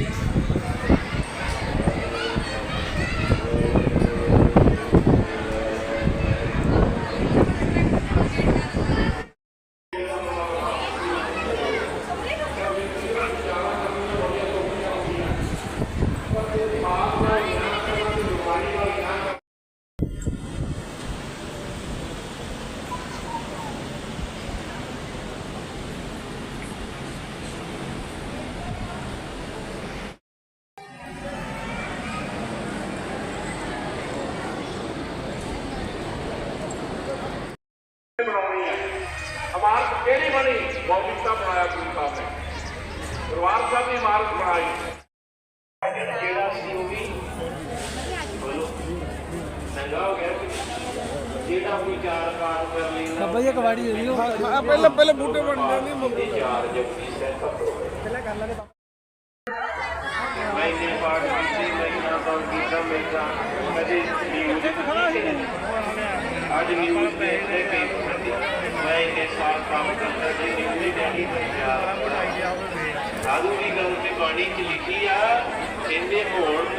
ਬਣਾਉਣੀ ਹੈ ਇਮਾਰਤ ਕਿਹੜੀ ਬਣੀ ਬੌਬਿਕਤਾ ਬਣਾਇਆ ਗੁਰੂ ਸਾਹਿਬ ਨੇ ਦਰਬਾਰ ਸਾਹਿਬ ਦੀ ਇਮਾਰਤ ਬਣਾਈ ਜਿਹੜਾ ਸੀ ਉਹ ਵੀ ਬੋਲੋ ਚੰਗਾ ਹੋ ਗਿਆ ਜਿਹੜਾ ਕੋਈ ਚਾਰ ਕਾਰ ਕਰ ਲੈਂਦਾ ਬਾਬਾ ਜੀ ਕਵਾੜੀ ਦੇ ਦਿਓ ਹਾਂ ਪਹਿਲਾਂ ਪਹਿਲਾਂ ਬੂਟੇ ਬਣ ਜਾਂਦੇ ਨੇ ਮੈਂ ਇਹ ਸਾਲ ਕੰਮ ਕਰਦਾ ਜੀ ਨਿਊਜ਼ ਡੈਡੀ ਪੰਜਾਬ ਸਾਧੂ ਗੱਲ ਤੇ ਬਾਣੀ ਚ ਲਿਖੀ ਆ ਕਹਿੰਦੇ ਹੋਣ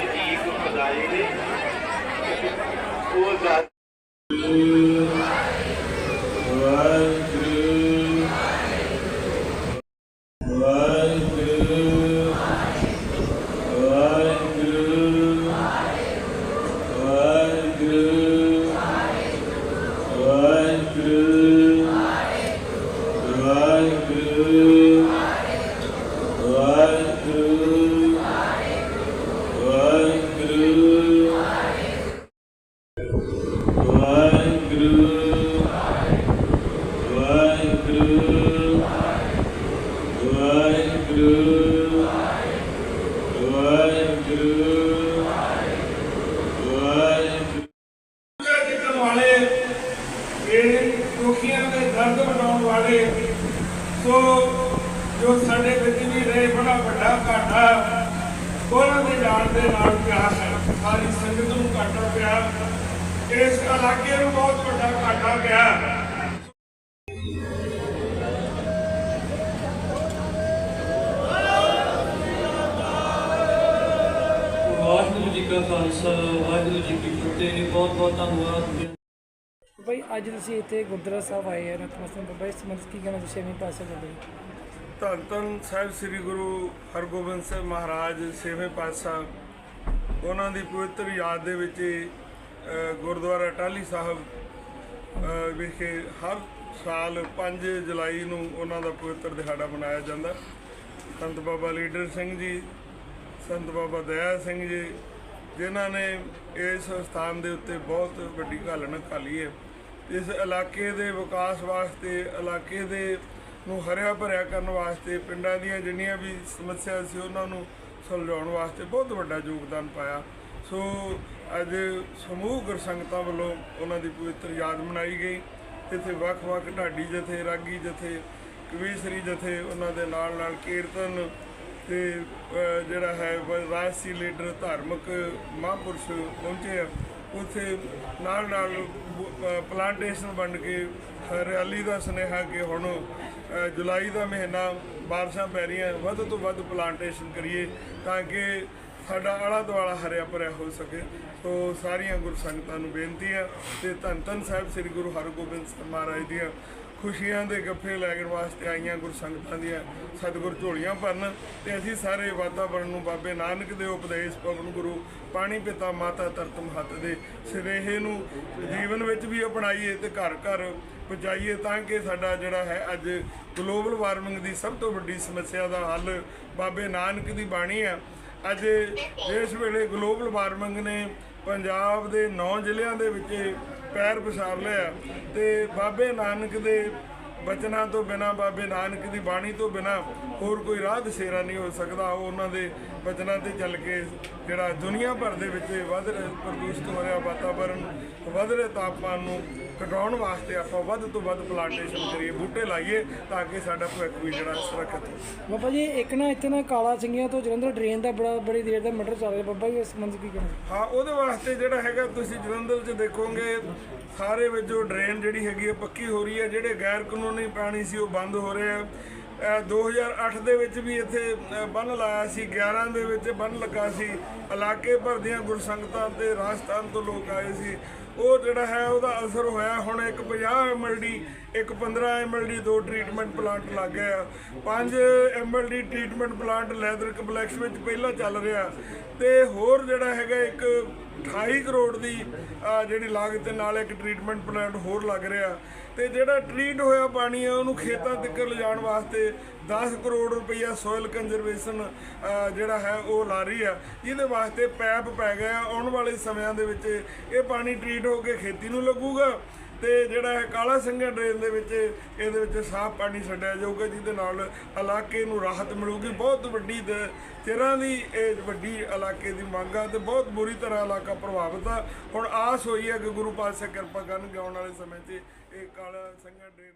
ਜਿੱਤਣ ਵਾਲੇ ਇਹ ਦੁਖੀਆਂ ਦੇ ਦਰਦ ਵਟਾਉਣ ਵਾਲੇ ਸੋ ਜੋ ਸਾਡੇ ਵਿੱਚ ਵੀ ਰਹੇ ਬੜਾ ਵੱਡਾ ਘਾਟਾ ਉਹਨਾਂ ਦੇ ਜਾਣ ਦੇ ਨਾਲ ਪਿਆ। ਹੈ ਸਾਰੀ ਸੰਗਤ ਨੂੰ ਘਾਟਾ ਪਿਆ। ਇਸ ਇਲਾਕੇ ਨੂੰ ਬਹੁਤ ਵੱਡਾ ਘਾਟਾ ਪਿਆ। ਖਾਲਸਾ ਵਾਹਿਗੁਰੂ ਜੀ ਕੀ ਫਤਿਹ ਬਹੁਤ ਬਹੁਤ ਧੰਨਵਾਦ। ਬਾਈ ਅੱਜ ਤੁਸੀਂ ਇੱਥੇ ਗੁਰਦੁਆਰਾ ਸਾਹਿਬ ਆਏ ਆ ਨਤਮਸਤਕ ਬਾਬਾ ਇਸ ਸੰਬੰਧ ਕੀ ਕਹਿਣਾ ਤੁਸੀਂ ਛੇਵੀਂ ਪਾਸੇ ਬਾਬਾ ਧੰਨ ਧੰਨ ਸਾਹਿਬ ਸ੍ਰੀ ਗੁਰੂ ਹਰਗੋਬਿੰਦ ਸਾਹਿਬ ਮਹਾਰਾਜ ਛੇਵੇਂ ਪਾਤਸ਼ਾਹ। ਉਹਨਾਂ ਦੀ ਪਵਿੱਤਰ ਯਾਦ ਦੇ ਵਿੱਚ ਗੁਰਦੁਆਰਾ ਟਾਹਲੀ ਸਾਹਿਬ ਵਿਖੇ ਹਰ ਸਾਲ 5 ਜੁਲਾਈ ਨੂੰ ਉਹਨਾਂ ਦਾ ਪਵਿੱਤਰ ਦਿਹਾੜਾ ਮਨਾਇਆ ਜਾਂਦਾ। ਸੰਤ ਬਾਬਾ ਲੀਡਰ ਸਿੰਘ ਜੀ ਸੰਤ ਬਾਬਾ ਦਇਆ ਸਿੰਘ ਜੀ ਜਿਨ੍ਹਾਂ ਨੇ ਇਸ ਸਥਾਨ ਦੇ ਉੱਤੇ ਬਹੁਤ ਵੱਡੀ ਘਾਲਣ ਘਾਲੀ ਹੈ। ਇਸ ਇਲਾਕੇ ਦੇ ਵਿਕਾਸ ਵਾਸਤੇ, ਇਲਾਕੇ ਦੇ ਨੂੰ ਹਰਿਆ ਭਰਿਆ ਕਰਨ ਵਾਸਤੇ, ਪਿੰਡਾਂ ਦੀਆਂ ਜਿੰਨੀਆਂ ਵੀ ਸਮੱਸਿਆ ਸੀ ਉਹਨਾਂ ਨੂੰ ਸੁਲਝਾਉਣ ਵਾਸਤੇ ਬਹੁਤ ਵੱਡਾ ਯੋਗਦਾਨ ਪਾਇਆ। ਸੋ ਅੱਜ ਸਮੂਹ ਗੁਰਸੰਗਤਾਂ ਵੱਲੋਂ ਉਹਨਾਂ ਦੀ ਪਵਿੱਤਰ ਯਾਦ ਮਨਾਈ ਗਈ। ਇੱਥੇ ਵੱਖ-ਵੱਖ ਢਾਡੀ ਜਥੇ, ਰਾਗੀ ਜਥੇ, ਕਵੀਸ਼ਰੀ ਜਥੇ, ਉਹਨਾਂ ਦੇ ਨਾਲ ਨਾਲ ਕੀਰਤਨ ਤੇ ਜਿਹੜਾ ਹੈ ਰਾਜਸੀ ਲੀਡਰ ਧਾਰਮਿਕ ਮਹਾਂਪੁਰਸ਼ ਪਹੁੰਚੇ ਆ। ਉੱਥੇ ਨਾਲ ਨਾਲ ਪਲਾਂਟੇਸ਼ਨ ਬਣ ਕੇ ਹਰਿਆਲੀ ਦਾ ਸੁਨੇਹਾ ਕਿ ਹੁਣ ਜੁਲਾਈ ਦਾ ਮਹੀਨਾ ਬਾਰਿਸ਼ਾਂ ਪੈ ਰਹੀਆਂ, ਵੱਧ ਤੋਂ ਵੱਧ ਪਲਾਂਟੇਸ਼ਨ ਕਰੀਏ ਤਾਂ ਕਿ ਸਾਡਾ ਆਲਾ ਦੁਆਲਾ ਹਰਿਆ ਭਰਿਆ ਹੋ ਸਕੇ। ਸੋ ਸਾਰੀਆਂ ਗੁਰ ਸੰਗਤਾਂ ਨੂੰ ਬੇਨਤੀ ਹੈ ਤੇ ਧੰਨ ਧੰਨ ਸਾਹਿਬ ਸ੍ਰੀ ਗੁਰੂ ਹਰਗੋਬਿੰਦ ਸਾਹਿਬ ਮਹਾਰਾਜ ਦੀਆਂ। ਖੁਸ਼ੀਆਂ ਦੇ ਗੱਫੇ ਲੈਣ ਵਾਸਤੇ ਆਈਆਂ ਗੁਰ ਸੰਗਤਾਂ ਦੀਆਂ ਸਤਿਗੁਰ ਝੋਲੀਆਂ ਭਰਨ ਤੇ ਅਸੀਂ ਸਾਰੇ ਵਾਤਾਵਰਣ ਨੂੰ ਬਾਬੇ ਨਾਨਕ ਦੇ ਉਪਦੇਸ਼, ਪਵਨ ਗੁਰੂ, ਪਾਣੀ ਪਿਤਾ ਮਾਤਾ ਤਰਤ ਮਹੱਤ ਦੇ ਸਿਰੇਹੇ ਨੂੰ ਜੀਵਨ ਵਿੱਚ ਵੀ ਅਪਣਾਈਏ ਤੇ ਘਰ ਘਰ ਪਹੁੰਚਾਈਏ ਤਾਂ ਕਿ ਸਾਡਾ ਜਿਹੜਾ ਹੈ ਅੱਜ ਗਲੋਬਲ ਵਾਰਮਿੰਗ ਦੀ ਸਭ ਤੋਂ ਵੱਡੀ ਸਮੱਸਿਆ ਦਾ ਹੱਲ ਬਾਬੇ ਨਾਨਕ ਦੀ ਬਾਣੀ ਹੈ ਅੱਜ ਇਸ ਵੇਲੇ ਗਲੋਬਲ ਵਾਰਮਿੰਗ ਨੇ ਪੰਜਾਬ ਦੇ 9 ਜ਼ਿਲ੍ਹਿਆਂ ਦੇ ਵਿੱਚ ਪੈਰ ਪਸਾਰ ਲਿਆ ਤੇ ਬਾਬੇ ਨਾਨਕ ਦੇ ਬਚਨਾਂ ਤੋਂ ਬਿਨਾ, ਬਾਬੇ ਨਾਨਕ ਦੀ ਬਾਣੀ ਤੋਂ ਬਿਨਾ ਹੋਰ ਕੋਈ ਰਾਹ ਦਸੇਰਾ ਨਹੀਂ ਹੋ ਸਕਦਾ। ਉਹ ਉਹਨਾਂ ਦੇ ਬਚਨਾਂ ਤੇ ਚੱਲ ਕੇ ਜਿਹੜਾ ਦੁਨੀਆ ਭਰ ਦੇ ਵਿੱਚ ਵੱਧ ਰਿਹਾ ਪ੍ਰਦੂਸ਼ਿਤ ਹੋ ਰਿਹਾ ਵਾਤਾਵਰਣ ਵੱਧ ਰਹੇ ਤਾਪਮਾਨ ਨੂੰ ਘਟਾਉਣ ਵਾਸਤੇ ਆਪਾਂ ਵੱਧ ਤੋਂ ਵੱਧ ਪਲਾਂਟੇਸ਼ਨ ਕਰੀਏ ਬੂਟੇ ਲਾਈਏ ਤਾਂ ਕਿ ਸਾਡਾ ਭਵਿੱਖ ਵੀ ਜਿਹੜਾ ਸੁਰੱਖਿਅਤ ਹੋਵੇ। ਬਾਬਾ ਜੀ ਇੱਕ ਨਾ ਇੱਥੇ ਨਾ ਕਾਲਾ ਸਿੰਘਿਆ ਤੋਂ ਜਲੰਧਰ ਡਰੇਨ ਦਾ ਬੜਾ ਬੜੀ ਦੇਰ ਦਾ ਮਟਰ ਚੱਲ ਰਿਹਾ। ਬਾਬਾ ਜੀ ਇਸ ਸੰਬੰਧ ਕੀ ਕਹਿਣਾ? ਹਾਂ ਉਹਦੇ ਵਾਸਤੇ ਜਿਹੜਾ ਹੈਗਾ ਤੁਸੀਂ ਜਲੰਧਰ 'ਚ ਦੇਖੋਗੇ ਸਾਰੇ ਵਿੱਚੋਂ ਡਰੇਨ ਜਿਹੜੀ ਹੈਗੀ ਹੈ ਪੱਕੀ ਹੋ ਰਹੀ ਹੈ ਜਿਹੜੇ ਗੈਰ ਕਾਨੂੰਨੀ ਪਾਣੀ ਸੀ ਉਹ ਬੰਦ ਹੋ ਰਹੇ ਆ। ਅ, 2008 ਦੇ ਵਿੱਚ ਵੀ ਇੱਥੇ ਬੰਨ ਲਾਇਆ ਸੀ 11 ਦੇ ਵਿੱਚ ਬੰਨ ਲੱਗਾ ਸੀ। ਇਲਾਕੇ ਭਰ ਦੀਆਂ ਗੁਰਸੰਗਤਾਂ ਤੇ ਰਾਜਸਥਾਨ ਤੋਂ ਲੋਕ ਆਏ ਸੀ। ਉਹ ਜਿਹੜਾ ਹੈ ਉਹਦਾ ਅਸਰ ਹੋਇਆ। ਹੁਣ ਇੱਕ 50 ਐਮਐਲਡੀ ਇੱਕ 15 ਐਮਐਲਡੀ ਦੋ ਟ੍ਰੀਟਮੈਂਟ ਪਲਾਂਟ ਲੱਗ ਗਏ ਆ। 5 MLD treatment plant leather complex ਵਿੱਚ ਪਹਿਲਾਂ ਚੱਲ ਰਿਹਾ। ਤੇ ਹੋਰ ਜਿਹੜਾ ਹੈਗਾ ਇੱਕ 28 ਕਰੋੜ ਦੀ ਜਿਹੜੀ ਲਾਗਤ ਨਾਲ ਇੱਕ ਟ੍ਰੀਟਮੈਂਟ ਪਲਾਂਟ ਹੋਰ ਲੱਗ ਰਿਹਾ। ਤੇ ਜਿਹੜਾ ਟ੍ਰੀਟ ਹੋਇਆ ਪਾਣੀ ਆ, ਉਹਨੂੰ ਖੇਤਾਂ ਤੱਕ ਲਿਜਾਣ ਵਾਸਤੇ 10 ਕਰੋੜ ਰੁਪਈਆ ਸੋਇਲ ਕੰਜ਼ਰਵੇਸ਼ਨ ਜਿਹੜਾ ਹੈ ਉਹ ਲਾ ਰਹੀ ਆ। ਜਿਹਦੇ ਵਾਸਤੇ ਪੈਪ ਪੈ ਗਿਆ ਆਉਣ ਵਾਲੇ ਸਮਿਆਂ ਦੇ ਵਿੱਚ ਇਹ ਪਾਣੀ ਟ੍ਰੀਟ ਹੋ ਕੇ ਖੇਤੀ ਨੂੰ ਲੱਗੂਗਾ ਤੇ ਜਿਹੜਾ ਹੈ ਕਾਲਾ ਸਿੰਘਾ ਡਰੇਨ ਦੇ ਵਿੱਚ, ਇਹਦੇ ਵਿੱਚ ਸਾਫ਼ ਪਾਣੀ ਛੱਡਿਆ ਜਾਊਗਾ, ਜਿਹਦੇ ਨਾਲ ਇਲਾਕੇ ਨੂੰ ਰਾਹਤ ਮਿਲੂਗੀ। ਬਹੁਤ ਵੱਡੀ ਦ- ਚਿਰਾਂ ਦੀ ਇਹ ਵੱਡੀ ਇਲਾਕੇ ਦੀ ਮੰਗ ਆ ਤੇ ਬਹੁਤ ਬੁਰੀ ਤਰ੍ਹਾਂ ਇਲਾਕਾ ਪ੍ਰਭਾਵਿਤ ਆ। ਹੁਣ ਆਸ ਹੋਈ ਹੈ ਕਿ ਗੁਰੂ ਪਾਤਸ਼ਾਹ ਕਿਰਪਾ ਕਰਨਗੇ ਆਉਣ ਵਾਲੇ ਸਮੇਂ 'ਚ ਇਹ ਕਾਲਾ ਸਿੰਘਾ ਡਰੇਨ